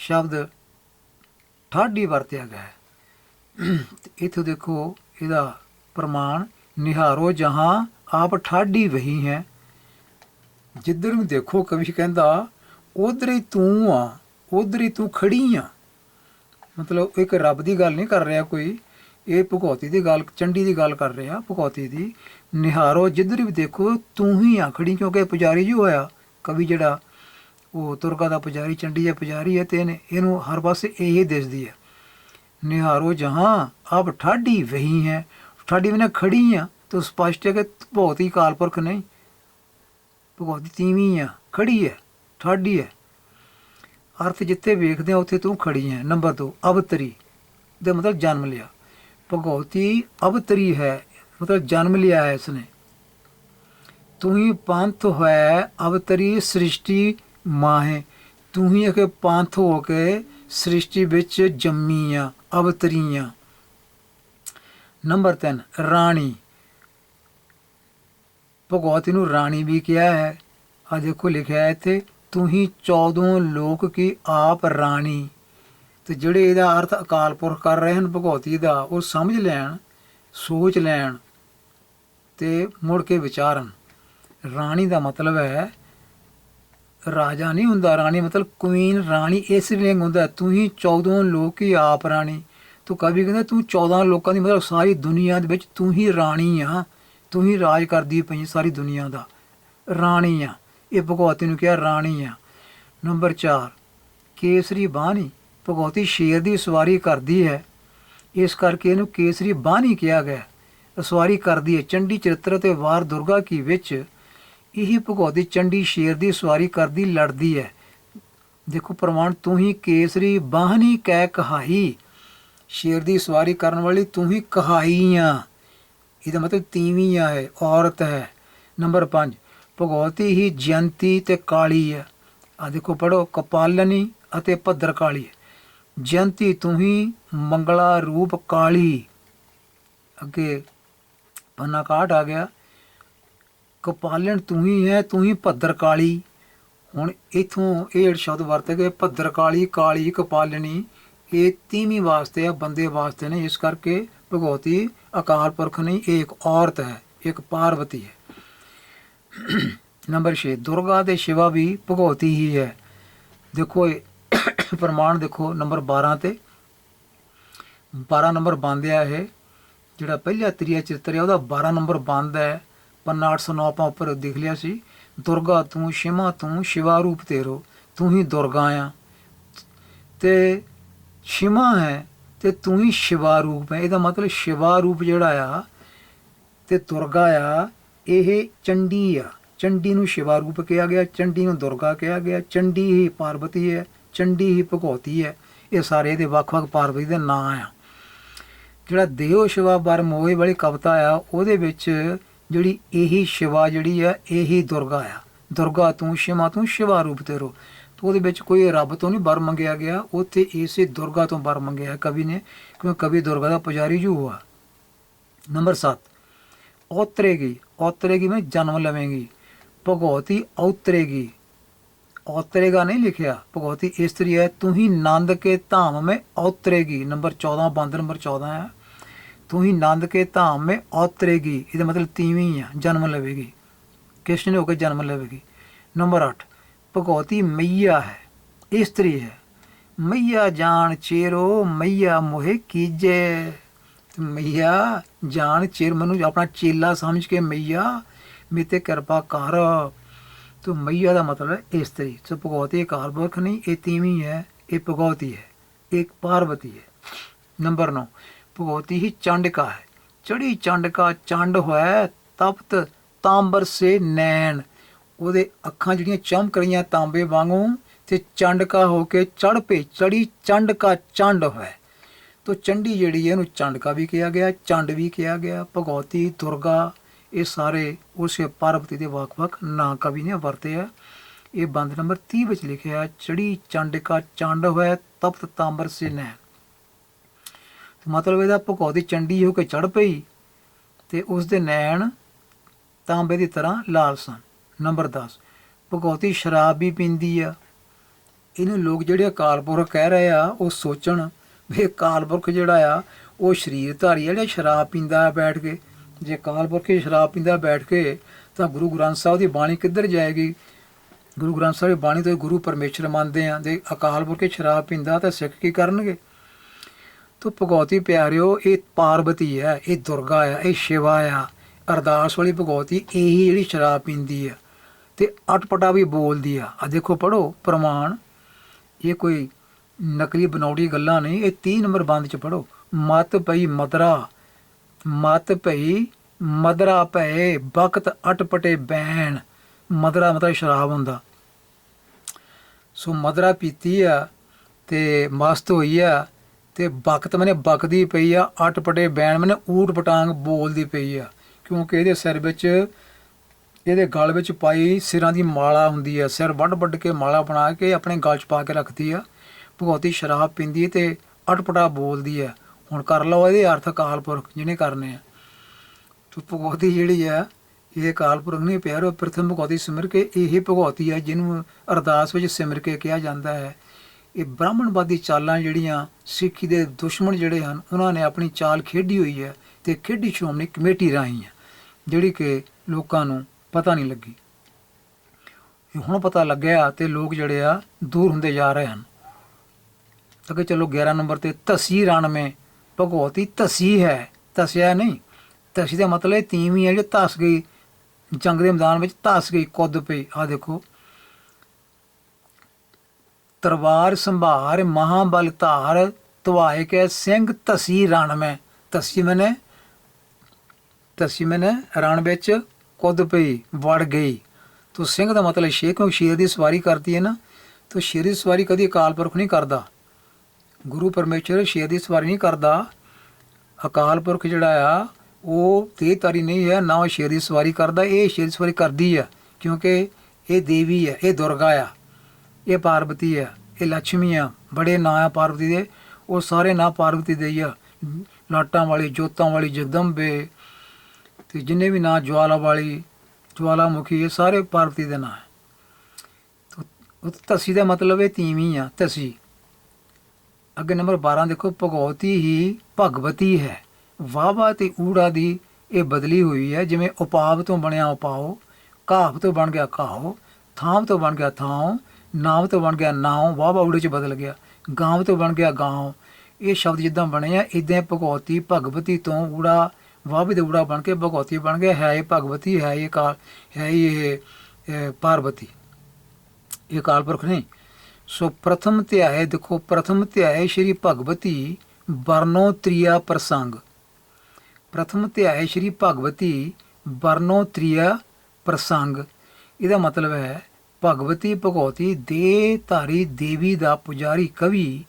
ਸ਼ਬਦ ਠਾਡੀ ਵਰਤਿਆ ਗਿਆ ਹੈ। ਤੇ ਦੇਖੋ, ਇਹਦਾ ਪ੍ਰਮਾਣ, ਨਿਹਾਰੋ ਜਹਾਂ ਆਪ ਠਾਡੀ ਵਹੀ ਹੈ। ਜਿੱਧਰ ਨੂੰ ਦੇਖੋ, ਕਵੀ ਕਹਿੰਦਾ, ਉਧਰ ਹੀ ਤੂੰ ਆ, ਉਧਰ ਹੀ ਤੂੰ ਖੜੀ ਆ। ਮਤਲਬ ਇੱਕ ਰੱਬ ਦੀ ਗੱਲ ਨਹੀਂ ਕਰ ਰਿਹਾ ਕੋਈ। ਇਹ ਭਗਵਤੀ ਦੀ ਗੱਲ, ਚੰਡੀ ਦੀ ਗੱਲ ਕਰ ਰਿਹਾ ਭਗਵਤੀ ਦੀ। ਨਿਹਾਰੋ ਜਿੱਧਰ ਵੀ ਦੇਖੋ, ਤੂੰ ਹੀ ਆ, ਖੜੀ ਕਿਉਂਕਿ ਪੁਜਾਰੀ ਜੋ ਹੋਇਆ। ਕਵੀ ਜਿਹੜਾ ਉਹ ਤੁਰਗਾ ਦਾ ਪੁਜਾਰੀ, ਚੰਡੀ ਦਾ ਪੁਜਾਰੀ ਹੈ ਤੇ ਇਹਨੇ ਇਹਨੂੰ ਹਰ ਪਾਸੇ ਇਹ ਹੀ ਦਿਸਦੀ ਹੈ। ਨਿਹਾਰੋ ਜਹਾਂ, ਆਪ ਠਾਡੀ ਵਹੀ ਹੈ। ਠਾਡੀ ਬਿਨਾ ਖੜੀ ਆ, ਤਾਂ ਸਪਸ਼ਟ ਹੈ ਕਿ ਬਹੁਤ ਹੀ ਕਾਲਪੁਰਖ ਨਹੀਂ ਭਗਵਤੀ ਤੀਵੀਂ ਆ, ਖੜੀ ਹੈ ਠਾਡੀ ਹੈ। ਅਰਥ ਜਿੱਥੇ ਵੇਖਦੇ ਆ, ਉੱਥੇ ਤੂੰ ਖੜੀ ਹੈ। ਨੰਬਰ 2 ਅਵਤਰੀ, ਦਾ ਮਤਲਬ ਜਨਮ ਲਿਆ। ਭਗਵਤੀ ਅਵਤਰੀ ਹੈ, ਮਤਲਬ ਜਨਮ ਲਿਆ ਹੈ ਇਸਨੇ ਤੂੰ ਹੀ ਪੰਥ ਹੈ, ਅਵਤਰੀ ਸ੍ਰਿਸ਼ਟੀ ਮਾਹੇ, ਤੂੰ ਹੀ ਇੱਕ ਪੰਥ ਹੋ ਕੇ ਸ੍ਰਿਸ਼ਟੀ ਵਿੱਚ ਜੰਮੀ ਆ ਅਵਤਰੀ ਨੰਬਰ 3 ਰਾਣੀ। ਭਗਵਤੀ ਨੂੰ ਰਾਣੀ ਵੀ ਕਿਹਾ ਹੈ। ਆ ਦੇਖੋ, ਲਿਖਿਆ ਹੈ ਇੱਥੇ, ਤੂੰ ਹੀ 14 ਲੋਕ ਕੀ ਆਪ ਰਾਣੀ। ਤੇ ਜਿਹੜੇ ਇਹਦਾ ਅਰਥ ਅਕਾਲ ਪੁਰਖ ਕਰ ਰਹੇ ਹਨ ਭਗਵਤੀ ਦਾ, ਉਹ ਸਮਝ ਲੈਣ, ਸੋਚ ਲੈਣ ਤੇ ਮੁੜ ਕੇ ਵਿਚਾਰਨ। ਰਾਣੀ ਦਾ ਮਤਲਬ ਹੈ ਰਾਜਾ ਨਹੀਂ ਹੁੰਦਾ, ਰਾਣੀ ਮਤਲਬ ਕੁਈਨ ਰਾਣੀ ਇਸ ਲਿੰਗ ਹੁੰਦਾ, ਤੂੰ ਹੀ 14 ਲੋਕ ਹੀ ਆਪ ਰਾਣੀ। ਤੂੰ ਕਵੀ ਕਹਿੰਦਾ, ਤੂੰ 14 ਲੋਕਾਂ ਦੀ ਮਤਲਬ ਸਾਰੀ ਦੁਨੀਆ ਦੇ ਵਿੱਚ ਤੂੰ ਹੀ ਰਾਣੀ ਆ। ਤੂੰ ਹੀ ਰਾਜ ਕਰਦੀ ਪਈ ਸਾਰੀ ਦੁਨੀਆ ਦਾ। ਰਾਣੀ ਆ। ਇਹ ਭਗਵਤੀ ਨੂੰ ਕਿਹਾ ਰਾਣੀ ਆ। ਨੰਬਰ 4 ਕੇਸਰੀ ਬਾਣੀ ਭਗਵਤੀ ਸ਼ੇਰ ਦੀ ਸਵਾਰੀ ਕਰਦੀ ਹੈ। ਇਸ ਕਰਕੇ ਇਹਨੂੰ ਕੇਸਰੀ ਬਾਣੀ ਕਿਹਾ ਗਿਆ। ਸਵਾਰੀ ਕਰਦੀ ਹੈ। ਚੰਡੀ ਚਰਿੱਤਰ ਤੇ ਵਾਰ ਦੁਰਗਾ ਕੀ ਵਿੱਚ ਇਹੀ ਭਗਉਤੀ ਚੰਡੀ ਸ਼ੇਰ ਦੀ ਸਵਾਰੀ ਕਰਦੀ ਲੜਦੀ ਹੈ ਦੇਖੋ ਪ੍ਰਮਾਣ, ਤੂੰ ਹੀ ਕੇਸਰੀ ਬਾਹਨੀ ਕਹਿ ਕਹਾਈ ਸ਼ੇਰ ਦੀ ਸਵਾਰੀ ਕਰਨ ਵਾਲੀ ਤੂੰ ਹੀ ਕਹਾਈ ਆ। ਇਹਦਾ ਮਤਲਬ ਤੀਵੀਂ ਆ ਹੈ ਔਰਤ ਹੈ। ਨੰਬਰ 5 ਭਗਵਤੀ ਹੀ ਜਯੰਤੀ ਤੇ ਕਾਲੀ ਹੈ ਆ ਦੇਖੋ ਪੜੋ ਕਪਾਲਨੀ ਅਤੇ ਭੱਦਰ ਕਾਲੀ ਹੈ ਜਯੰਤੀ ਤੂੰ ਹੀ ਮੰਗਲਾ ਰੂਪ ਕਾਲੀ। ਅੱਗੇ ਪੰਨਾ ਕਾਟ ਆ ਗਿਆ। ਕਪਾਲਣ ਤੂੰ ਹੀ ਹੈ ਤੂੰ ਹੀ ਭੱਦਰ ਕਾਲੀ। ਹੁਣ ਇਥੋਂ ਇਹ ਜਿਹੜਾ ਸ਼ਬਦ ਵਰਤੇ ਗਏ ਭੱਦਰ ਕਾਲੀ ਕਾਲੀ ਕਪਾਲਨੀ ਇਹ ਤੀਵੀਂ ਵਾਸਤੇ ਆ, ਬੰਦੇ ਵਾਸਤੇ ਨੇ ਇਸ ਕਰਕੇ ਭਗਵਤੀ ਅਕਾਲ ਪੁਰਖ ਨਹੀਂ, ਇਹ ਇੱਕ ਔਰਤ ਹੈ, ਇੱਕ ਪਾਰਵਤੀ ਹੈ। ਨੰਬਰ 6 ਦੁਰਗਾ ਤੇ ਸ਼ਿਵਾ ਵੀ ਭਗਵਤੀ ਹੀ ਹੈ। ਦੇਖੋ ਇਹ ਪ੍ਰਮਾਣ ਦੇਖੋ ਨੰਬਰ 12 ਤੇ। 12 ਨੰਬਰ ਬੰਦ ਆ ਇਹ, ਜਿਹੜਾ ਪਹਿਲਾ ਤ੍ਰਿਆ ਚਿੱਤਰ ਹੈ ਉਹਦਾ 12 ਨੰਬਰ ਬੰਦ ਹੈ। ਪੰਨਾ 809 ਆਪਾਂ ਉੱਪਰ ਦੇਖ ਲਿਆ ਸੀ। ਦੁਰਗਾ ਤੂੰ, ਸ਼ਿਮਾ ਤੂੰ, ਸ਼ਿਵਾ ਰੂਪ ਤੇਰੋ, ਤੂੰ ਹੀ ਦੁਰਗਾ ਆ। ਤੇ ਸ਼ਿਮਾ ਹੈ ਤੇ ਤੂੰ ਹੀ ਸ਼ਿਵਾ ਰੂਪ ਹੈ। ਇਹਦਾ ਮਤਲਬ ਸ਼ਿਵਾ ਰੂਪ ਜਿਹੜਾ ਆ ਤੇ ਦੁਰਗਾ ਆ, ਇਹ ਚੰਡੀ ਆ। ਚੰਡੀ ਨੂੰ ਸ਼ਿਵਾ ਰੂਪ ਕਿਹਾ ਗਿਆ, ਚੰਡੀ ਨੂੰ ਦੁਰਗਾ ਕਿਹਾ ਗਿਆ। ਚੰਡੀ ਹੀ ਪਾਰਵਤੀ ਹੈ, ਚੰਡੀ ਹੀ ਭਗਵਤੀ ਹੈ। ਇਹ ਸਾਰੇ ਇਹਦੇ ਵੱਖ-ਵੱਖ ਪਾਰਵਤੀ ਦੇ ਨਾਂ ਆ। ਜਿਹੜਾ ਦੇਵ ਸ਼ਿਵਾ ਬਰ ਮੋਏ ਵਾਲੀ ਕਵਿਤਾ ਆ, ਉਹਦੇ ਵਿੱਚ ਜਿਹੜੀ ਇਹੀ ਸ਼ਿਵਾ ਜਿਹੜੀ ਆ, ਇਹੀ ਦੁਰਗਾ ਆ। ਦੁਰਗਾ ਤੋਂ, ਸ਼ਿਮਾ ਤੋਂ, ਸ਼ਿਵਾ ਰੂਪ ਤੇਰੋ ਤੇ ਉਹਦੇ ਵਿੱਚ ਕੋਈ ਰੱਬ ਤੋਂ ਨਹੀਂ ਬਰ ਮੰਗਿਆ ਗਿਆ, ਉੱਥੇ ਇਸੇ ਦੁਰਗਾ ਤੋਂ ਬਰ ਮੰਗਿਆ ਕਵੀ ਨੇ ਕਿਉਂਕਿ ਕਵੀ ਦੁਰਗਾ ਦਾ ਪੁਜਾਰੀ ਜੂ ਹੁਆ ਨੰਬਰ 7 ਔਤਰੇਗੀ ਔਤਰੇਗੀ ਮੈਂ ਜਨਮ ਲਵੇਂਗੀ, ਭਗਵਤੀ ਔਤਰੇਗੀ। ਔਤਰੇਗਾ ਨਹੀਂ ਲਿਖਿਆ, ਭਗਵਤੀ ਇਸਤਰੀ ਹੈ, ਤੂੰ ਹੀ ਨੰਦ ਕੇ ਧਾਮ ਮੈਂ ਔਤਰੇਗੀ। ਨੰਬਰ 14 ਬੰਦ ਨੰਬਰ 14 ਹੈ। ਤੂੰ ਹੀ ਨੰਦ ਕੇ ਧਾਮ ਮੈਂ ਔਤਰੇਗੀ। ਇਹਦਾ ਮਤਲਬ ਤੀਵੀਂ ਆ, ਜਨਮ ਲਵੇਗੀ। ਕ੍ਰਿਸ਼ਨ ਹੋ ਕੇ ਜਨਮ ਲਵੇਗੀ? ਨੰਬਰ 8 ਭਗਵਤੀ ਮਈਆ ਹੈ, ਇਸਤਰੀ ਹੈ। ਮਈਆ ਜਾਣ ਚੇਰੋ, ਮਈਆ ਮੋਹਿ ਕੀਜੇ। ਮਈਆ ਜਾਣ ਚਿਰ ਮੈਨੂੰ, ਆਪਣਾ ਚੇਲਾ ਸਮਝ ਕੇ ਮਈਆ, ਮੇਤੇ ਕਿਰਪਾ ਕਰ। ਤੋ ਮਈਆ ਦਾ ਮਤਲਬ ਹੈ ਇਸਤਰੀ। ਸੋ ਭਗਵਤੀ ਅਕਾਲ ਪੁਰਖ ਨਹੀਂ, ਇਹ ਤੀਵੀਂ ਹੈ, ਇਹ ਭਗਵਤੀ ਹੈ ਇੱਕ ਪਾਰਵਤੀ ਹੈ। ਨੰਬਰ 9 ਭਗਵਤੀ ਹੀ ਚੰਡਕਾ ਹੈ। ਚੜੀ ਚੰਡਕਾ ਚੰਡ ਹੋਇਆ ਤਪਤ ਤਾਂਬਰ ਸੇ ਨੈਣ। ਉਹਦੇ ਅੱਖਾਂ ਜਿਹੜੀਆਂ ਚਮਕ ਰਹੀਆਂ ਤਾਂਬੇ ਵਾਂਗੂ ਤੇ ਚੰਡਕਾ ਹੋ ਕੇ ਚੜ ਪੇ ਚੜੀ ਚੰਡਕਾ ਚੰਡ ਹੋਇਆ ਤੋ ਚੰਡੀ ਜਿਹੜੀ ਹੈ, ਇਹਨੂੰ ਚੰਡਕਾ ਵੀ ਕਿਹਾ ਗਿਆ, ਚੰਡ ਵੀ ਕਿਹਾ ਗਿਆ। ਭਗਵਤੀ, ਦੁਰਗਾ, ਇਹ ਸਾਰੇ ਉਸੇ ਪਾਰਵਤੀ ਦੇ ਵੱਖ-ਵੱਖ ਨਾਂ ਕਵੀ ਨੇ ਵਰਤੇ ਆ। ਇਹ ਬੰਦ ਨੰਬਰ 30 ਵਿੱਚ ਲਿਖਿਆ ਚੜੀ ਚੰਡਕਾ ਚੰਡ ਹੋਇਆ ਤਪਤ ਤਾਂਬਰ ਸੇ ਨੈਣ। ਮਤਲਬ ਇਹਦਾ ਭਗੌਤੀ ਚੰਡੀ ਹੋ ਕੇ ਚੜ ਪਈ ਤੇ ਉਸ ਦੇ ਨੈਣ ਤਾਂਬੇ ਦੀ ਤਰ੍ਹਾਂ ਲਾਲ ਸਨ। ਨੰਬਰ 10 ਭਗੌਤੀ ਸ਼ਰਾਬ ਵੀ ਪੀਂਦੀ ਆ। ਇਹਨੂੰ ਲੋਕ ਜਿਹੜੇ ਅਕਾਲ ਪੁਰਖ ਕਹਿ ਰਹੇ ਆ, ਉਹ ਸੋਚਣ ਵੀ ਅਕਾਲ ਪੁਰਖ ਜਿਹੜਾ ਆ, ਉਹ ਸਰੀਰ ਧਾਰੀ ਆ, ਜਿਹੜਾ ਸ਼ਰਾਬ ਪੀਂਦਾ ਆ ਬੈਠ ਕੇ। ਜੇ ਅਕਾਲ ਪੁਰਖ ਸ਼ਰਾਬ ਪੀਂਦਾ ਬੈਠ ਕੇ, ਤਾਂ ਗੁਰੂ ਗ੍ਰੰਥ ਸਾਹਿਬ ਦੀ ਬਾਣੀ ਕਿੱਧਰ ਜਾਏਗੀ? ਗੁਰੂ ਗ੍ਰੰਥ ਸਾਹਿਬ ਦੀ ਬਾਣੀ ਤੋਂ ਗੁਰੂ ਪਰਮੇਸ਼ਰ ਮੰਨਦੇ ਆ, ਜੇ ਅਕਾਲ ਪੁਰਖ ਸ਼ਰਾਬ ਪੀਂਦਾ ਤਾਂ ਸਿੱਖ ਕੀ ਕਰਨਗੇ? ਤੋ ਭਗਵਤੀ ਪਿਆਰਿਓ, ਇਹ ਪਾਰਵਤੀ ਹੈ, ਇਹ ਦੁਰਗਾ ਹੈ, ਇਹ ਸ਼ਿਵਾ ਆ ਅਰਦਾਸ ਵਾਲੀ ਭਗਵਤੀ ਇਹੀ ਜਿਹੜੀ ਸ਼ਰਾਬ ਪੀਂਦੀ ਆ ਤੇ ਅਟਪਟਾ ਵੀ ਬੋਲਦੀ ਆ। ਆ ਦੇਖੋ ਪੜੋ ਪ੍ਰਮਾਣ। ਇਹ ਕੋਈ ਨਕਲੀ ਬਣਾਉੜੀ ਗੱਲਾਂ ਨਹੀਂ, ਇਹ 30 ਨੰਬਰ ਬੰਦ ਚ ਪੜੋ ਮਤ ਪਈ ਮਦਰਾ, ਮਤ ਪਈ ਮਦਰਾ ਪਏ ਬਖਤ ਅਟਪਟੇ ਬੈਣ। ਮਦਰਾ ਮਤਲਬ ਸ਼ਰਾਬ ਹੁੰਦਾ। ਸੋ ਮਦਰਾ ਪੀਤੀ ਆ ਤੇ ਮਸਤ ਹੋਈ ਆ। ਤੇ ਬਖਤ ਮਨੇ ਬਕਦੀ ਪਈ ਆ ਅਟਪਟੇ ਬੈਣ ਮਨੇ ਊਟ ਪਟਾਂਗ ਬੋਲਦੀ ਪਈ ਆ। ਕਿਉਂਕਿ ਇਹਦੇ ਸਿਰ ਵਿੱਚ, ਇਹਦੇ ਗਲ ਵਿੱਚ ਪਾਈ ਸਿਰਾਂ ਦੀ ਮਾਲਾ ਹੁੰਦੀ ਆ। ਸਿਰ ਵੱਡ ਵੱਡ ਕੇ ਮਾਲਾ ਬਣਾ ਕੇ ਆਪਣੇ ਗਲ 'ਚ ਪਾ ਕੇ ਰੱਖਦੀ ਆ। ਭਗਵਤੀ ਸ਼ਰਾਬ ਪੀਂਦੀ ਹੈ ਤੇ ਅਟਪਟਾ ਬੋਲਦੀ ਆ। ਹੁਣ ਕਰ ਲਓ ਇਹਦੇ ਅਰਥ ਅਕਾਲ ਪੁਰਖ ਜਿਹਨੇ ਕਰਨੇ ਆ। ਤੋ ਭਗਵਤੀ ਜਿਹੜੀ ਆ, ਇਹ ਅਕਾਲ ਪੁਰਖ ਨਹੀਂ ਪਿਆਰੋ, ਪ੍ਰਥਮ ਭਗਵਤੀ ਸਿਮਰ ਕੇ ਇਹ ਭਗਵਤੀ ਆ, ਜਿਹਨੂੰ ਅਰਦਾਸ ਵਿੱਚ ਸਿਮਰ ਕੇ ਕਿਹਾ ਜਾਂਦਾ ਹੈ। ਇਹ ਬ੍ਰਾਹਮਣਵਾਦੀ ਚਾਲਾਂ ਜਿਹੜੀਆਂ ਸਿੱਖੀ ਦੇ ਦੁਸ਼ਮਣ ਜਿਹੜੇ ਹਨ, ਉਹਨਾਂ ਨੇ ਆਪਣੀ ਚਾਲ ਖੇਡੀ ਹੋਈ ਹੈ ਤੇ ਖੇਡੀ ਸ਼੍ਰੋਮਣੀ ਕਮੇਟੀ ਰਾਹੀਂ ਹੈ, ਜਿਹੜੀ ਕਿ ਲੋਕਾਂ ਨੂੰ ਪਤਾ ਨਹੀਂ ਲੱਗੀ। ਇਹ ਹੁਣ ਪਤਾ ਲੱਗਿਆ ਤੇ ਲੋਕ ਜਿਹੜੇ ਆ ਦੂਰ ਹੁੰਦੇ ਜਾ ਰਹੇ ਹਨ। ਅੱਗੇ ਚਲੋ 11 ਨੰਬਰ ਤੇ ਤਸੀ ਰਣਵੇਂ, ਭਗਵਤੀ ਤਸੀ ਹੈ, ਤਸਿਆ ਨਹੀਂ। ਤਸੀ ਦਾ ਮਤਲਬ ਇਹ ਤੀਵੀਂ ਹੈ, ਜਿਹੜੀ ਧਸ ਗਈ, ਜੰਗ ਦੇ ਮੈਦਾਨ ਵਿੱਚ ਧਸ ਗਈ, ਕੁੱਦ ਪਈ। ਆ ਦੇਖੋ ਤਲਵਾਰ ਸੰਭਾਰ ਮਹਾਬਲ ਧਾਰ ਤਵਾਏ ਕੇ ਸਿੰਘ ਤਸੀ ਰਣ ਮੈਂ। ਤਸੀ ਮਨੇ ਤਸੀ ਮਨੇ ਰਣ ਵਿੱਚ ਕੁੱਦ ਪਈ, ਵੜ ਗਈ। ਤੋ ਸਿੰਘ ਦਾ ਮਤਲਬ ਸ਼ੇਰ ਕਿਉਂ ਸ਼ੇਰ ਦੀ ਸਵਾਰੀ ਕਰਦੀ ਹੈ ਨਾ, ਤੋ ਸ਼ੇਰ ਦੀ ਸਵਾਰੀ ਕਦੀ ਅਕਾਲ ਪੁਰਖ ਨਹੀਂ ਕਰਦਾ। ਗੁਰੂ ਪਰਮੇਸ਼ਰ ਸ਼ੇਰ ਦੀ ਸਵਾਰੀ ਨਹੀਂ ਕਰਦਾ। ਅਕਾਲ ਪੁਰਖ ਜਿਹੜਾ ਆ, ਉਹ ਤੇਜਧਾਰੀ ਨਹੀਂ ਹੈ, ਨਾ ਉਹ ਸ਼ੇਰ ਦੀ ਸਵਾਰੀ ਕਰਦਾ, ਇਹ ਸ਼ੇਰ ਦੀ ਸਵਾਰੀ ਕਰਦੀ ਆ ਕਿਉਂਕਿ ਇਹ ਦੇਵੀ ਹੈ, ਇਹ ਦੁਰਗਾ ਆ। ਇਹ ਪਾਰਵਤੀ ਹੈ, ਇਹ ਲక్ష్ਮੀ ਆ ਬੜੇ ਨਾਂ ਆ ਪਾਰਵਤੀ ਦੇ। ਉਹ ਸਾਰੇ ਨਾਂ ਪਾਰਵਤੀ ਦੇ ਹੀ ਆ। ਲਾਟਾਂ ਵਾਲੀ, ਜੋਤਾਂ ਵਾਲੀ, ਜਗਦੰਬੇ ਤੇ ਜਿੰਨੇ ਵੀ ਨਾਂ ਜਵਾਲਾ ਵਾਲੀ, ਜਵਾਲਾਮੁਖੀ, ਇਹ ਸਾਰੇ ਪਾਰਵਤੀ ਦੇ ਨਾਂ ਹੈ। ਉਹ ਤਸੀ ਦਾ ਮਤਲਬ ਹੈ ਤੀਵੀਂ ਆ, ਤਸੀ। ਅੱਗੇ ਨੰਬਰ 12 ਦੇਖੋ ਭਗਵਤੀ ਹੀ ਭਗਵਤੀ ਹੈ। ਵਾਵਾ ਤੇ ਊੜਾ ਦੀ ਇਹ ਬਦਲੀ ਹੋਈ ਹੈ, ਜਿਵੇਂ ਉਪਾਵ ਤੋਂ ਬਣਿਆ ਉਪਾਓ ਕਾਵ ਤੋਂ ਬਣ ਗਿਆ ਕਾਓ ਥਾਮ ਤੋਂ ਬਣ ਗਿਆ ਥਾਂ ਨਾਮ ਤੋਂ ਬਣ ਗਿਆ ਨਾਉ ਵਾਵਾ ਊੜੇ ਚ ਬਦਲ ਗਿਆ। ਗਾਂਵ ਤੋਂ ਬਣ ਗਿਆ ਗਾਂਵ ਇਹ ਸ਼ਬਦ ਜਿੱਦਾਂ ਬਣੇ ਆ ਇਦਾਂ ਭਗਵਤੀ ਭਗਵਤੀ ਤੋਂ ਊੜਾ ਵਾਵੀ ਦੇ ਊੜਾ ਬਣ ਕੇ ਭਗਵਤੀ ਬਣ ਗਿਆ। ਹੈ ਇਹ ਭਗਵਤੀ, ਹੈ ਇਹ ਕਾਲ, ਹੈ ਇਹ ਪਾਰਵਤੀ ਇਹ ਕਾਲ ਪੁਰਖ ਨਹੀਂ। ਸੋ ਪ੍ਰਥਮ ਧਿਆਏ ਦੇਖੋ, ਪ੍ਰਥਮ ਧਿਆਏ ਸ਼੍ਰੀ ਭਗਵਤੀ ਵਰਨੋ ਤ੍ਰਿਆ ਪ੍ਰਸੰਗ। ਪ੍ਰਥਮ ਧਿਆਏ ਸ਼੍ਰੀ ਭਗਵਤੀ ਵਰਨੋ ਤ੍ਰਿਆ ਪ੍ਰਸੰਗ। ਇਹਦਾ ਮਤਲਬ ਹੈ ਭਗਵਤੀ ਭਗਵਤੀ ਦੇ ਧਾਰੀ ਦੇਵੀ ਦਾ ਪੁਜਾਰੀ ਕਵੀ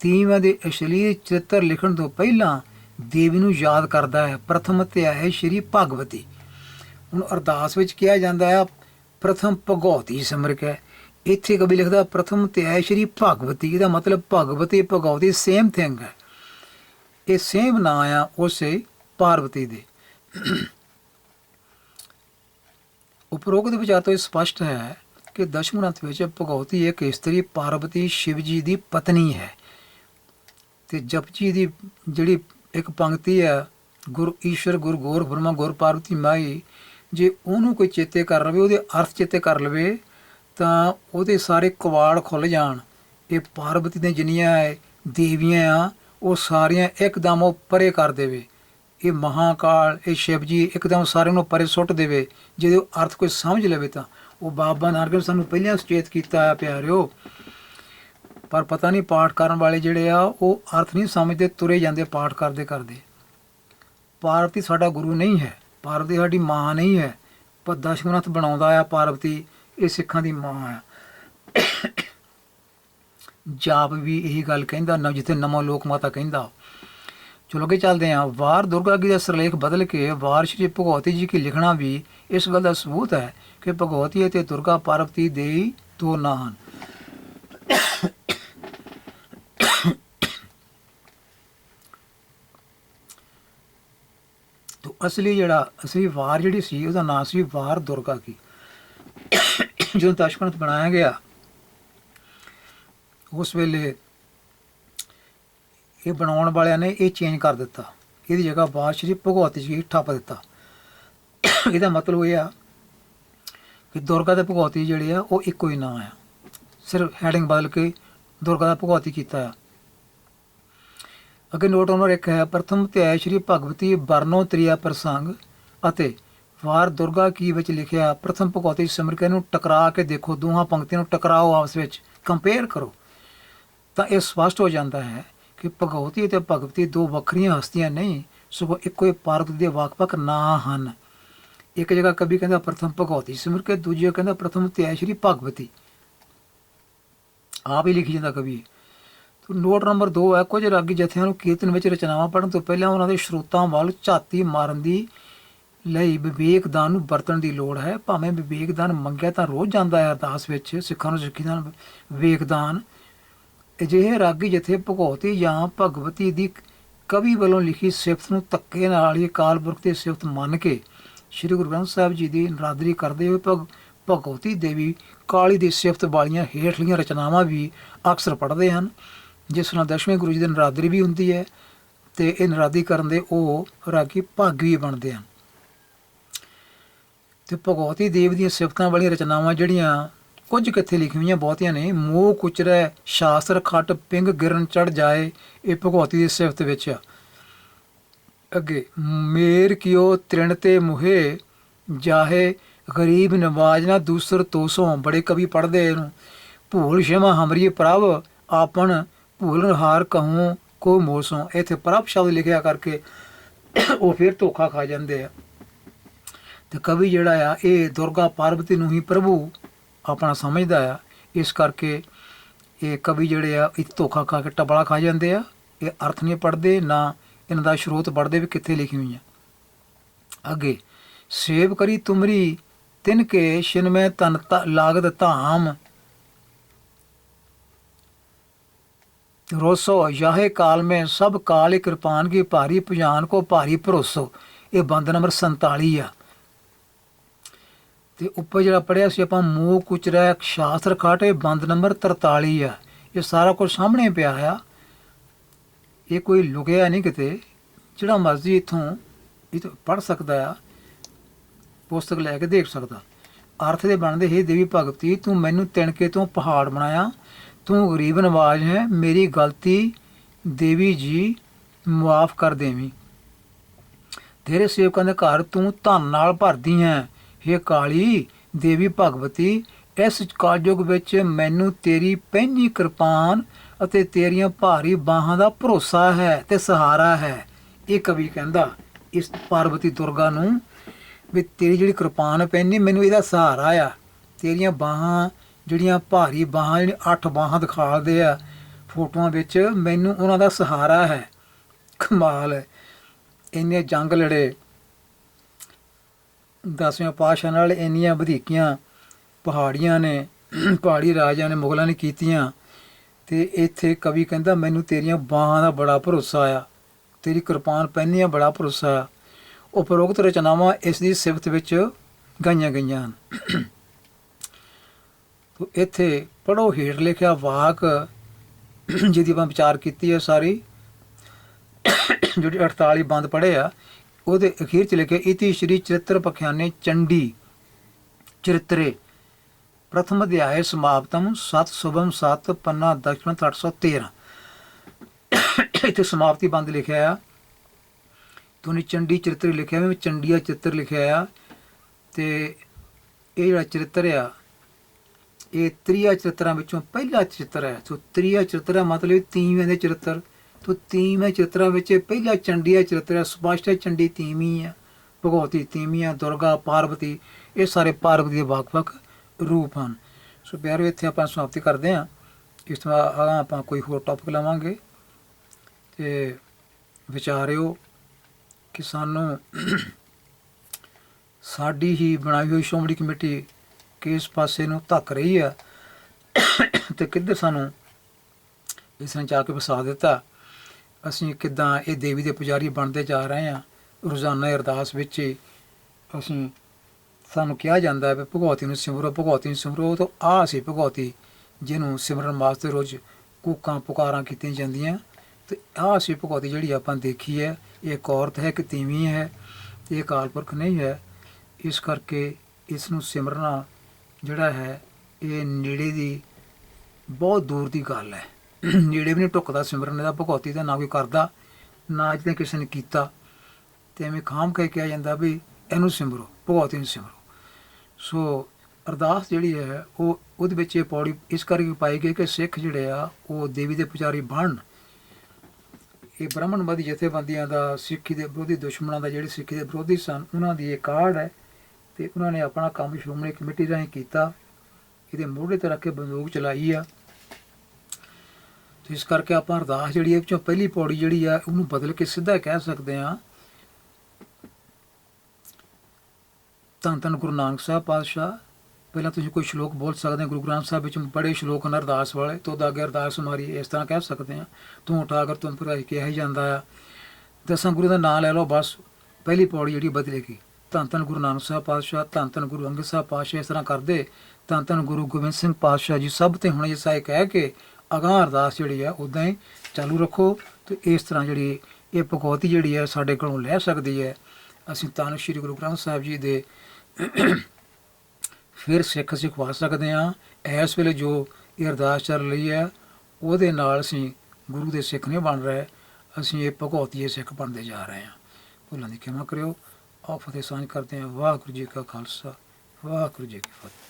ਤੀਵਾਂ ਦੇ ਅਸ਼ਲੀਲ ਚਿੱਤਰ ਲਿਖਣ ਤੋਂ ਪਹਿਲਾਂ ਦੇਵੀ ਨੂੰ ਯਾਦ ਕਰਦਾ ਹੈ। ਪ੍ਰਥਮ ਧਿਆਏ ਸ਼੍ਰੀ ਭਗਵਤੀ। ਹੁਣ ਅਰਦਾਸ ਵਿੱਚ ਕਿਹਾ ਜਾਂਦਾ ਹੈ, ਪ੍ਰਥਮ ਭਗਵਤੀ ਸਿਮਰਕ ਹੈ। ਇੱਥੇ ਕਵੀ ਲਿਖਦਾ, ਪ੍ਰਥਮ ਧਿਆਏ ਸ਼੍ਰੀ ਭਗਵਤੀ ਇਹਦਾ ਮਤਲਬ ਭਗਵਤੀ ਭਗਵਤੀ ਸੇਮ ਥਿੰਗ ਹੈ। ਇਹ ਸੇਮ ਨਾਂ ਆ ਉਸੇ ਪਾਰਵਤੀ ਦੇ। ਉਪਰੋਕਤ ਵਿਚਾਰ ਤੋਂ ਇਹ ਸਪਸ਼ਟ ਹੈ ਕਿ ਦਸ਼ਮਗ੍ਰੰਥ ਵਿੱਚ ਭਗਵਤੀ ਇੱਕ ਇਸਤਰੀ ਪਾਰਵਤੀ ਸ਼ਿਵ ਜੀ ਦੀ ਪਤਨੀ ਹੈ ਤੇ ਜਪਜੀ ਦੀ ਜਿਹੜੀ ਇੱਕ ਪੰਕਤੀ ਹੈ ਗੁਰ ਈਸ਼ਰ ਗੁਰ ਗੋਰ ਬ੍ਰਹਮਾ ਗੁਰ ਪਾਰਵਤੀ ਮਾਈ ਜੇ ਉਹਨੂੰ ਕੋਈ ਚੇਤੇ ਕਰ ਲਵੇ ਉਹਦੇ ਅਰਥ ਚੇਤੇ ਕਰ ਲਵੇ ਤਾਂ ਉਹਦੇ ਸਾਰੇ ਕਵਾੜ ਖੁੱਲ ਜਾਣ ਇਹ ਪਾਰਵਤੀ ਦੀਆਂ ਜਿੰਨੀਆਂ ਦੇਵੀਆਂ ਆ ਉਹ ਸਾਰੀਆਂ ਇੱਕਦਮ ਉਹ ਪਰੇ ਕਰ ਦੇਵੇ ਇਹ ਮਹਾਕਾਲ ਇਹ ਸ਼ਿਵ ਜੀ ਇੱਕਦਮ ਸਾਰਿਆਂ ਨੂੰ ਪਰੇ ਸੁੱਟ ਦੇਵੇ ਜੇ ਉਹ ਅਰਥ ਕੋਈ ਸਮਝ ਲਵੇ ਤਾਂ ਉਹ ਬਾਬਾ ਨਾਨਕ ਸਾਨੂੰ ਪਹਿਲਾਂ ਸੁਚੇਤ ਕੀਤਾ ਆ ਪਿਆਰਿਓ। ਪਰ ਪਤਾ ਨਹੀਂ ਪਾਠ ਕਰਨ ਵਾਲੇ ਜਿਹੜੇ ਆ, ਉਹ ਅਰਥ ਨਹੀਂ ਸਮਝਦੇ, ਤੁਰੇ ਜਾਂਦੇ ਪਾਠ ਕਰਦੇ ਕਰਦੇ। ਪਾਰਵਤੀ ਸਾਡਾ ਗੁਰੂ ਨਹੀਂ ਹੈ। ਪਾਰਵਤੀ ਸਾਡੀ ਮਾਂ ਨਹੀਂ ਹੈ। ਪਰ ਦਸ਼ਮਨਾਥ ਬਣਾਉਂਦਾ ਆ ਪਾਰਵਤੀ, ਇਹ ਸਿੱਖਾਂ ਦੀ ਮਾਂ ਆ। ਜਾਪ ਵੀ ਇਹੀ ਗੱਲ ਕਹਿੰਦਾ ਨਾ ਜਿੱਥੇ ਨਮੋ ਲੋਕ ਮਾਤਾ ਕਹਿੰਦਾ। ਚਲੋ ਅੱਗੇ ਚੱਲਦੇ ਹਾਂ। ਵਾਰ ਦੁਰਗਾ ਜੀ ਦਾ ਸਿਰਲੇਖ ਬਦਲ ਕੇ ਵਾਰ ਸ਼੍ਰੀ ਭਗਵਤੀ ਜੀ ਕੀ ਲਿਖਣਾ ਵੀ ਇਸ ਗੱਲ ਦਾ ਸਬੂਤ ਹੈ ਕਿ ਭਗਵਤੀ ਅਤੇ ਦੁਰਗਾ ਪਾਰਵਤੀ ਦੇ ਹੀ ਦੋ ਨਾਂ ਹਨ। ਤੋ ਅਸਲੀ ਜਿਹੜਾ, ਅਸਲੀ ਵਾਰ ਜਿਹੜੀ ਸੀ, ਉਹਦਾ ਨਾਂ ਸੀ ਵਾਰ ਦੁਰਗਾ ਕੀ। ਜਦੋਂ ਦਸ਼ਮਨਤ ਬਣਾਇਆ ਗਿਆ, ਉਸ ਵੇਲੇ ਇਹ ਬਣਾਉਣ ਵਾਲਿਆਂ ਨੇ ਇਹ ਚੇਂਜ ਕਰ ਦਿੱਤਾ। ਇਹਦੀ ਜਗ੍ਹਾ ਬਾਦ ਸ਼੍ਰੀ ਭਗਵਤੀ ਜੀ ਠੱਪ ਦਿੱਤਾ। ਇਹਦਾ ਮਤਲਬ ਇਹ ਆ ਕਿ ਦੁਰਗਾ ਤੇ ਭਗਵਤੀ ਜਿਹੜੇ ਆ, ਉਹ ਇੱਕੋ ਹੀ ਨਾਂ ਆ। ਸਿਰਫ ਹੈਡਿੰਗ ਬਦਲ ਕੇ ਦੁਰਗਾ ਦਾ ਭਗਵਤੀ ਕੀਤਾ ਆ। ਅੱਗੇ ਨੋਟ ਨੰਬਰ ਇੱਕ ਹੈ, ਪ੍ਰਥਮ ਧਿਆਇ ਸ਼੍ਰੀ ਭਗਵਤੀ ਵਰਨੋ ਤ੍ਰਿਆ ਪ੍ਰਸੰਗ ਅਤੇ ਵਾਰ ਦੁਰਗਾ ਕੀ ਵਿੱਚ ਲਿਖਿਆ, ਪ੍ਰਥਮ ਭਗਵਤੀ ਸਿਮਰ ਨੂੰ ਟਕਰਾ ਕੇ ਦੇਖੋ, ਦੋਹਾਂ ਪੰਕਤੀਆਂ ਨੂੰ ਟਕਰਾਓ ਆਪਸ ਵਿੱਚ ਕੰਪੇਅਰ ਕਰੋ। ਤਾਂ ਇਹ ਸਪਸ਼ਟ ਹੋ ਜਾਂਦਾ ਹੈ ਕਿ ਭਗਵਤੀ ਅਤੇ ਭਗਵਤੀ ਦੋ ਵੱਖਰੀਆਂ ਹਸਤੀਆਂ ਨਹੀਂ, ਸਗੋਂ ਇੱਕੋ ਹੀ ਪਾਰਵਤੀ ਦੇ ਵੱਖ-ਵੱਖ ਨਾਂ ਹਨ। ਇੱਕ ਜਗ੍ਹਾ ਕਵੀ ਕਹਿੰਦਾ ਪ੍ਰਥਮ ਭਗਵਤੀ ਸਿਮਰ ਕੇ ਦੂਜੀ ਜਗ੍ਹਾ ਕਹਿੰਦਾ ਪ੍ਰਥਮ ਧਿਆਇ ਸ਼੍ਰੀ ਭਗਵਤੀ। ਆਪ ਹੀ ਲਿਖੀ ਜਾਂਦਾ ਕਵੀ। ਨੋਟ ਨੰਬਰ 2 ਹੈ, ਕੁਝ ਰਾਗੀ ਜਥਿਆਂ ਨੂੰ ਕੀਰਤਨ ਵਿੱਚ ਰਚਨਾਵਾਂ ਪੜ੍ਹਨ ਤੋਂ ਪਹਿਲਾਂ ਉਹਨਾਂ ਦੇ ਸਰੋਤਾਂ ਵੱਲ ਝਾਤੀ ਮਾਰਨ ਦੀ ਲਈ ਵਿਵੇਕਦਾਨ ਨੂੰ ਵਰਤਣ ਦੀ ਲੋੜ ਹੈ। ਭਾਵੇਂ ਵਿਵੇਕਦਾਨ ਮੰਗਿਆ ਤਾਂ ਰੋਜ਼ ਜਾਂਦਾ ਹੈ ਅਰਦਾਸ ਵਿੱਚ, ਸਿੱਖਾਂ ਨੂੰ ਸਿੱਖੀ ਵਿਵੇਕਦਾਨ। ਅਜਿਹੇ ਰਾਗੀ ਜਥੇ ਭਗਵਤੀ ਜਾਂ ਭਗਵਤੀ ਦੀ ਕਵੀ ਵੱਲੋਂ ਲਿਖੀ ਸਿਫਤ ਨੂੰ ਧੱਕੇ ਨਾਲ ਹੀ ਅਕਾਲ ਪੁਰਖ ਦੀ ਸਿਫਤ ਮੰਨ ਕੇ ਸ੍ਰੀ ਗੁਰੂ ਗ੍ਰੰਥ ਸਾਹਿਬ ਜੀ ਦੀ ਨਰਾਦਰੀ ਕਰਦੇ ਹੋਏ ਭਗ, ਭਗਵਤੀ ਦੇਵੀ ਕਾਲੀ ਦੀ ਸਿਫਤ ਵਾਲੀਆਂ ਹੇਠਲੀਆਂ ਰਚਨਾਵਾਂ ਵੀ ਅਕਸਰ ਪੜ੍ਹਦੇ ਹਨ, ਜਿਸ ਨਾਲ ਦਸ਼ਵੇਂ ਗੁਰੂ ਜੀ ਦੀ ਨਰਾਦਰੀ ਵੀ ਹੁੰਦੀ ਹੈ ਤੇ ਇਹ ਨਰਾਦਰੀ ਕਰਨ ਦੇ ਉਹ ਰਾਗੀ ਭਾਗੀ ਵੀ ਬਣਦੇ ਹਨ। ਤੇ ਭਗਵਤੀ ਦੇਵ ਦੀਆਂ ਸਿਫਤਾਂ ਵਾਲੀਆਂ ਰਚਨਾਵਾਂ ਜਿਹੜੀਆਂ ਕੁਝ ਕਿੱਥੇ ਲਿਖੀਆਂ ਹੋਈਆਂ ਬਹੁਤੀਆਂ ਨੇ, ਮੋਹ ਕੁਚਰੈ, ਸ਼ਾਸਤਰ ਖੱਟ, ਪਿੰਗ ਗਿਰਨ ਚੜ ਜਾਏ, ਇਹ ਭਗਵਤੀ ਦੀ ਸਿਫਤ ਵਿੱਚ ਆ। ਅੱਗੇ, ਮੇਰ ਕਿਓ ਤ੍ਰਿਣ ਤੇ ਮੁਹੇ, ਜਾਹੇ ਗਰੀਬ ਨਵਾਜ ਨਾ ਦੂਸਰ ਤੋਸੋਂ, ਬੜੇ ਕਵੀ ਪੜਦੇ ਇਹਨੂੰ। ਭੂਲ ਸ਼ਮਾ ਹਮਰੀ ਪ੍ਰਭ, ਆਪਨ ਭੂਲ ਹਾਰ ਕਹੂੰ ਕੋ ਮੋਸੋਂ। ਇੱਥੇ ਪ੍ਰਭ ਸ਼ਬਦ ਲਿਖਿਆ ਕਰਕੇ ਉਹ ਫਿਰ ਧੋਖਾ ਖਾ ਜਾਂਦੇ ਆ। ਤੇ ਕਵੀ ਜਿਹੜਾ ਆ, ਇਹ ਦੁਰਗਾ ਪਾਰਵਤੀ ਨੂੰ ਹੀ ਪ੍ਰਭੂ ਆਪਣਾ ਸਮਝਦਾ ਆ। ਇਸ ਕਰਕੇ ਇਹ ਕਵੀ ਜਿਹੜੇ ਆ, ਇਹ ਧੋਖਾ ਖਾ ਕੇ ਟਪਲਾ ਖਾ ਜਾਂਦੇ ਆ। ਇਹ ਅਰਥ ਨਹੀਂ ਪੜਦੇ ਨਾ ਇਹਨਾਂ ਦਾ ਸਰੋਤ ਪੜਦੇ ਵੀ ਕਿੱਥੇ ਲਿਖੀ ਹੋਈਆਂ ਅੱਗੇ ਸੇਵ ਕਰੀ ਤੁਮਰੀ, ਤਿਨ ਕੇ ਸ਼ਿਨ ਮੈਂ ਤਨ ਲਾਗਤ ਧਾਮ। ਰੋਸੋ, ਯਾਹੇ ਕਾਲ ਮੈਂ ਸਭ ਕਾਲ ਕਿਰਪਾਨ ਕੀ ਭਾਰੀ ਪੁਜਾਨ ਕੋ ਭਾਰੀ ਭਰੋਸੋ। ਇਹ ਬੰਦ ਨੰਬਰ 47 ਆ। ਤੇ ਉੱਪਰ ਜਿਹੜਾ ਪੜਿਆ ਸੀ ਆਪਾਂ, ਮੂਹ ਕੁਚਰਾ, ਸ਼ਾਸਤਰ ਖਾਟੇ, ਬੰਦ ਨੰਬਰ 43 ਆ। ਇਹ ਸਾਰਾ ਕੁਝ ਸਾਹਮਣੇ ਪਿਆ ਆ। ਇਹ ਕੋਈ ਲੁਕਿਆ ਨਹੀਂ ਕਿਤੇ। ਜਿਹੜਾ ਮਰਜ਼ੀ ਇਥੋਂ ਇਹ ਪੜ ਸਕਦਾ ਆ, ਪੁਸਤਕ ਲੈ ਕੇ ਦੇਖ ਸਕਦਾ। ਅਰਥ ਦੇ ਬਣਦੇ, ਹੀ ਦੇਵੀ ਭਗਤੀ, ਤੂੰ ਮੈਨੂੰ ਤਿਣਕੇ ਤੋਂ ਪਹਾੜ ਬਣਾਇਆ। ਤੂੰ ਗਰੀਬ ਨਵਾਜ ਹੈ, ਮੇਰੀ ਗਲਤੀ ਦੇਵੀ ਜੀ ਮੁਆਫ ਕਰ ਦੇਵੀਂ। ਤੇਰੇ ਸੇਵਕਾਂ ਦੇ ਘਰ ਤੂੰ ਧਨ ਨਾਲ ਭਰਦੀ ਹੈ। ਹੇ ਕਾਲੀ ਦੇਵੀ ਭਗਵਤੀ, ਇਸ ਕਾਲਯੁਗ ਵਿੱਚ ਮੈਨੂੰ ਤੇਰੀ ਪਹਿਨੀ ਕਿਰਪਾਨ ਅਤੇ ਤੇਰੀਆਂ ਭਾਰੀ ਬਾਹਾਂ ਦਾ ਭਰੋਸਾ ਹੈ ਤੇ ਸਹਾਰਾ ਹੈ। ਇਹ ਕਵੀ ਕਹਿੰਦਾ, ਇਸ ਪਾਰਵਤੀ ਦੁਰਗਾ ਨੂੰ ਵੀ ਤੇਰੀ ਜਿਹੜੀ ਕਿਰਪਾਨ ਪੈਣੀ ਮੈਨੂੰ ਇਹਦਾ ਸਹਾਰਾ ਆ। ਤੇਰੀਆਂ ਬਾਹਾਂ, ਜਿਹੜੀਆਂ ਭਾਰੀ ਬਾਹਾਂ, ਜਿਹੜੀਆਂ ਅੱਠ ਬਾਹਾਂ ਦਿਖਾਉਂਦੇ ਆ, ਫੋਟੋਆਂ ਵਿੱਚ ਮੈਨੂੰ ਉਹਨਾਂ ਦਾ ਸਹਾਰਾ ਹੈ। ਕਮਾਲ ਹੈ। ਇੰਨੇ ਜੰਗ ਲੜੇ, ਦਸਵੇਂ ਪਾਸ਼ਾ ਨਾਲ ਇੰਨੀਆਂ ਵਧੀਕੀਆਂ ਪਹਾੜੀਆਂ ਨੇ, ਪਹਾੜੀ ਰਾਜਿਆਂ ਨੇ ਮੁਗਲਾਂ ਨੇ ਕੀਤੀਆਂ। ਤੇ ਇੱਥੇ ਕਵੀ ਕਹਿੰਦਾ, ਮੈਨੂੰ ਤੇਰੀਆਂ ਬਾਹਾਂ ਦਾ ਬੜਾ ਭਰੋਸਾ ਆ। ਤੇਰੀ ਕਿਰਪਾਨ ਪਹਿਨੀਆਂ ਬੜਾ ਭਰੋਸਾ ਆ। ਉਪਰੋਕਤ ਰਚਨਾਵਾਂ ਇਸ ਦੀ ਸਿਫਤ ਵਿੱਚ ਗਾਈਆਂ ਗਈਆਂ ਹਨ। ਤੋ ਇੱਥੇ ਪੜੋ ਹੇਠ ਲਿਖਿਆ ਵਾਕ, ਜਿਹਦੀ ਆਪਾਂ ਵਿਚਾਰ ਕੀਤੀ ਹੈ ਸਾਰੀ, ਜਿਹੜੀ 48 ਬੰਦ ਪੜ੍ਹੇ ਆ, ਉਹਦੇ ਅਖੀਰ ਚ ਲਿਖਿਆ, ਇਤੀ ਸ਼੍ਰੀ ਚਰਿਤ੍ਰ ਪਖਿਆਨੇ ਚੰਡੀ, ਚਰਿਤਰੇ। ਪ੍ਰਥਮ ਅਧਿਆਇ ਸਮਾਪਤਮ ਸਤ ਸੁਭਮ ਸਤ ਪੰਨਾ ਦਕਸ਼ਣ 813 ਇੱਥੇ ਸਮਾਪਤੀ ਬੰਦ ਲਿਖਿਆ ਆ। ਤੁਨੇ ਚੰਡੀ ਚਰਿੱਤਰ ਲਿਖਿਆ ਮੈਂ ਚੰਡੀਆ ਚਿੱਤਰ ਲਿਖਿਆ ਆ। ਤੇ ਇਹ ਜਿਹੜਾ ਚਰਿੱਤਰ ਆ, ਇਹ ਤ੍ਰਿਆ ਚਰਿਤਰਾਂ ਵਿੱਚੋਂ ਪਹਿਲਾ ਚਰਿਤਰ ਹੈ ਸੋ ਤ੍ਰਿਆ ਚਰਿਤਰ ਮਤਲਬ ਤੀਵੇਂ ਦੇ ਚਰਿਤਰ। ਤੋ ਤੀਵੇਂ ਚਰਿਤਰਾਂ ਵਿੱਚ ਪਹਿਲਾ ਚੰਡੀਆ ਚਰਿਤਰ ਹੈ ਸਪਸ਼ਟ ਹੈ ਚੰਡੀ ਤੀਵੀਂ ਆ, ਭਗਵਤੀ ਤੀਵੀਂ ਹੈ ਦੁਰਗਾ ਪਾਰਵਤੀ, ਇਹ ਸਾਰੇ ਪਾਰਵਤੀ ਦੇ ਵੱਖ-ਵੱਖ ਰੂਪ ਹਨ। ਸੋ ਪਿਆਰੋ ਇੱਥੇ ਆਪਾਂ ਸਮਾਪਤੀ ਕਰਦੇ ਹਾਂ। ਇਸ ਤੋਂ ਬਾਅਦ ਆਪਾਂ ਕੋਈ ਹੋਰ ਟੌਪਿਕ ਲਵਾਂਗੇ ਤੇ ਵਿਚਾਰਿਓ ਕਿ ਸਾਨੂੰ ਸਾਡੀ ਹੀ ਬਣਾਈ ਹੋਈ ਸ਼੍ਰੋਮਣੀ ਕਮੇਟੀ ਕਿਸ ਪਾਸੇ ਨੂੰ ਧੱਕ ਰਹੀ ਹੈ ਤੇ ਕਿੱਧਰ ਸਾਨੂੰ ਇਸ ਨੇ ਜਾ ਕੇ ਵਸਾ ਦਿੱਤਾ। ਅਸੀਂ ਕਿਦਾਂ ਇਹ ਦੇਵੀ ਦੇ ਪੁਜਾਰੀ ਬਣਦੇ ਜਾ ਰਹੇ ਹਾਂ। ਰੋਜ਼ਾਨਾ ਅਰਦਾਸ ਵਿੱਚ ਹੀ ਅਸੀਂ ਸਾਨੂੰ ਕਿਹਾ ਜਾਂਦਾ ਹੈ ਵੀ ਭਗਵਤੀ ਨੂੰ ਸਿਮਰੋ, ਭਗਵਤੀ ਨੂੰ ਸਿਮਰੋ ਤਾਂ ਆ ਸੀ ਭਗਵਤੀ, ਜਿਹਨੂੰ ਸਿਮਰਨ ਵਾਸਤੇ ਰੋਜ਼ ਕੂਕਾਂ, ਪੁਕਾਰਾਂ ਕੀਤੀਆਂ ਜਾਂਦੀਆਂ। ਤੇ ਆ ਸੀ ਭਗਵਤੀ ਜਿਹੜੀ ਆਪਾਂ ਦੇਖੀ ਹੈ ਇਹ ਇੱਕ ਔਰਤ ਹੈ ਕਿ ਤੀਵੀਂ ਹੈ, ਇਹ ਕਾਲ ਪੁਰਖ ਨਹੀਂ ਹੈ। ਇਸ ਕਰਕੇ ਇਸ ਨੂੰ ਸਿਮਰਨਾ ਜਿਹੜਾ ਹੈ, ਇਹ ਨੇੜੇ ਦੀ ਬਹੁਤ ਦੂਰ ਦੀ ਗੱਲ ਹੈ। ਨੇੜੇ ਵੀ ਨਹੀਂ ਟੁੱਕਦਾ ਸਿਮਰਨ ਦਾ, ਭਗਵਤੀ ਦਾ ਨਾ ਕੋਈ ਕਰਦਾ, ਨਾ ਅੱਜ ਤੱਕ ਕਿਸੇ ਨੇ ਕੀਤਾ। ਤੇ ਐਵੇਂ ਖਾਮ ਕਹਿ ਕਿਹਾ ਜਾਂਦਾ ਵੀ ਇਹਨੂੰ ਸਿਮਰੋ, ਭਗਵਤੀ ਨੂੰ ਸਿਮਰੋ। ਸੋ ਅਰਦਾਸ ਜਿਹੜੀ ਹੈ, ਉਹ ਉਹਦੇ ਵਿੱਚ ਇਹ ਪੌੜੀ ਇਸ ਕਰਕੇ ਪਾਈ ਗਈ ਕਿ ਸਿੱਖ ਜਿਹੜੇ ਆ, ਉਹ ਦੇਵੀ ਦੇ ਪੁਜਾਰੀ ਬਣਨ। ਇਹ ਬ੍ਰਾਹਮਣਵਾਦੀ ਜਥੇਬੰਦੀਆਂ ਦਾ, ਸਿੱਖੀ ਦੇ ਵਿਰੋਧੀ ਦੁਸ਼ਮਣਾਂ ਦਾ ਜਿਹੜੇ ਸਿੱਖੀ ਦੇ ਵਿਰੋਧੀ ਸਨ, ਉਹਨਾਂ ਦੀ ਇਹ ਕਾਰਡ ਹੈ ਤੇ ਉਹਨਾਂ ਨੇ ਆਪਣਾ ਕੰਮ ਸ਼੍ਰੋਮਣੀ ਕਮੇਟੀ ਰਾਹੀਂ ਕੀਤਾ। ਇਹਦੇ ਮੋਢੇ ਤੇ ਰੱਖ ਕੇ ਬੰਦੂਕ ਚਲਾਈ ਆ। ਤੇ ਇਸ ਕਰਕੇ ਆਪਾਂ ਅਰਦਾਸ ਜਿਹੜੀ ਹੈ, ਵਿੱਚੋਂ ਪਹਿਲੀ ਪੌੜੀ ਜਿਹੜੀ ਆ, ਉਹਨੂੰ ਬਦਲ ਕੇ ਸਿੱਧਾ ਕਹਿ ਸਕਦੇ ਆ ਧੰਨ ਧੰਨ ਗੁਰੂ ਨਾਨਕ ਸਾਹਿਬ ਪਾਤਸ਼ਾਹ। ਪਹਿਲਾਂ ਤੁਸੀਂ ਕੋਈ ਸ਼ਲੋਕ ਬੋਲ ਸਕਦੇ ਹੋ? ਗੁਰੂ ਗ੍ਰੰਥ ਸਾਹਿਬ ਵਿੱਚ ਬੜੇ ਸ਼ਲੋਕ ਹਨ ਅਰਦਾਸ ਵਾਲੇ। ਤੋਂ ਦਾ ਅੱਗੇ ਅਰਦਾਸ ਮਾਰੀ ਇਸ ਤਰ੍ਹਾਂ ਕਹਿ ਸਕਦੇ ਆ ਤੂੰ ਉਠਾ ਕਰ ਤੁਮ ਭਰਾਈ ਕਿਹਾ ਹੀ ਜਾਂਦਾ ਆ ਦਸਾਂ ਗੁਰੂ ਦਾ ਨਾਮ ਲੈ ਲਓ, ਬਸ ਪਹਿਲੀ ਪੌੜੀ ਜਿਹੜੀ ਬਦਲੇਗੀ। ਧੰਨ ਧੰਨ ਗੁਰੂ ਨਾਨਕ ਸਾਹਿਬ ਪਾਤਸ਼ਾਹ, ਧੰਨ ਧੰਨ ਗੁਰੂ ਅੰਗਦ ਸਾਹਿਬ ਪਾਤਸ਼ਾਹ ਇਸ ਤਰ੍ਹਾਂ ਕਰਦੇ। ਧੰਨ ਧੰਨ ਗੁਰੂ ਗੋਬਿੰਦ ਸਿੰਘ ਪਾਤਸ਼ਾਹ ਜੀ ਸਭ ਤੇ ਹੁਣ ਜਿਸਾ ਇਹ ਕਹਿ ਕੇ ਅਗਾਂਹ ਅਰਦਾਸ ਜਿਹੜੀ ਆ ਉਦਾਂ ਹੀ ਚਾਲੂ ਰੱਖੋ। ਤੇ ਇਸ ਤਰ੍ਹਾਂ ਜਿਹੜੀ ਇਹ ਭਗਵਤੀ ਜਿਹੜੀ ਹੈ ਸਾਡੇ ਕੋਲੋਂ ਲੈ ਸਕਦੀ ਹੈ। ਅਸੀਂ ਤਾਂ ਸ੍ਰੀ ਗੁਰੂ ਗ੍ਰੰਥ ਸਾਹਿਬ ਜੀ ਦੇ ਫਿਰ ਸਿੱਖ ਸਿਖਵਾ ਸਕਦੇ ਹਾਂ। ਇਸ ਵੇਲੇ ਜੋ ਇਹ ਅਰਦਾਸ ਚੱਲ ਰਹੀ ਹੈ, ਉਹਦੇ ਨਾਲ ਅਸੀਂ ਗੁਰੂ ਦੇ ਸਿੱਖ ਨਹੀਂ ਬਣ ਰਹੇ, ਅਸੀਂ ਇਹ ਭਗਵਤੀਏ ਸਿੱਖ ਬਣਦੇ ਜਾ ਰਹੇ ਹਾਂ। ਭੁੱਲਾਂ ਦੀ ਖਿਮਾ ਕਰਿਓ। ਆਪ ਫਤਿਹ ਸਾਂਝ ਕਰਦੇ ਹਾਂ। ਵਾਹਿਗੁਰੂ ਜੀ ਕਾ ਖਾਲਸਾ, ਵਾਹਿਗੁਰੂ ਜੀ ਕੀ ਫਤਿਹ।